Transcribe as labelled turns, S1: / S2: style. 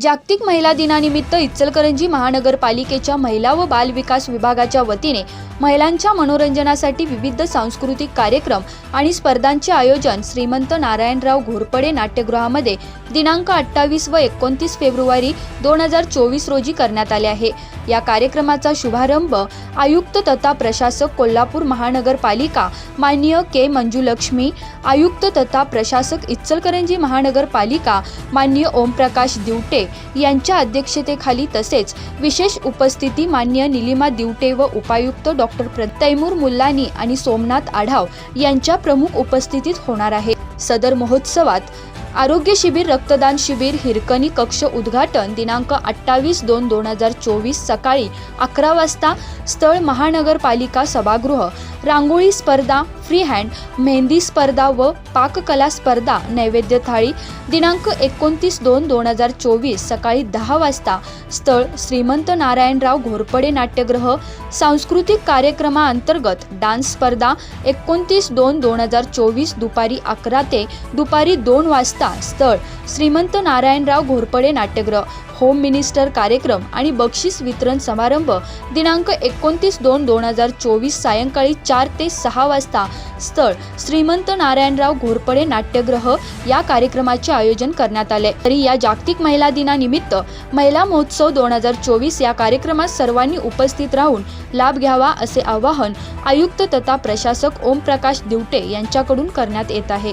S1: जागतिक महिला दिनानिमित्त इचलकरंजी महानगरपालिकेच्या महिला व बाल विकास विभागाच्या वतीने महिलांच्या मनोरंजनासाठी विविध सांस्कृतिक कार्यक्रम आणि स्पर्धांचे आयोजन श्रीमंत नारायणराव घोरपडे नाट्यगृहामध्ये दिनांक अठ्ठावीस व एकोणतीस फेब्रुवारी दोन हजार चोवीस रोजी करण्यात आले आहे. या कार्यक्रमाचा शुभारंभ आयुक्त तथा प्रशासक कोल्हापूर महानगरपालिका माननीय के मंजुलक्ष्मी आयुक्त तथा प्रशासक इचलकरंजी महानगरपालिका माननीय ओमप्रकाश दिवटे यांच्या अध्यक्षतेखाली तसेच विशेष उपस्थिती मान्य निलिमा दिवटे व उपायुक्त डॉक्टर तैमूर मुल्लानी आणि सोमनाथ आढाव यांच्या प्रमुख उपस्थितीत होणार आहे. सदर महोत्सवात आरोग्य शिबिर रक्तदान शिबिर हिरकणी कक्ष उद्घाटन दिनांक अठ्ठावीस दोन दोन हजार चोवीस सकाळी अकरा वाजता स्थळ महानगरपालिका सभागृह रांगोळी स्पर्धा फ्री हँड मेहंदी स्पर्धा व पाककला स्पर्धा नैवेद्य थाळी दिनांक एकोणतीस दोन दोन हजार चोवीस सकाळी दहा वाजता. स्थळ श्रीमंत नारायणराव घोरपडे नाट्यगृह सांस्कृतिक कार्यक्रमाअंतर्गत डान्स स्पर्धा एकोणतीस दोन दोन हजार चोवीस दुपारी अकरा ते दुपारी दोन वाजता. स्थळ श्रीमंत नारायणराव घोरपडे नाट्यगृह होम मिनिस्टर कार्यक्रम आणि बक्षीस वितरण समारंभ दिनांक एकोणतीस दोन दोन हजार चोवीस सायंकाळी चार ते सहा वाजता. स्थळ श्रीमंत नारायणराव घोरपडे नाट्यगृह या कार्यक्रमाचे आयोजन करण्यात आले. तरी या जागतिक महिला दिनानिमित्त महिला महोत्सव दोन हजार चोवीस या कार्यक्रमात सर्वांनी उपस्थित राहून लाभ घ्यावा असे आवाहन आयुक्त तथा प्रशासक ओमप्रकाश दिवटे यांच्याकडून करण्यात येत आहे.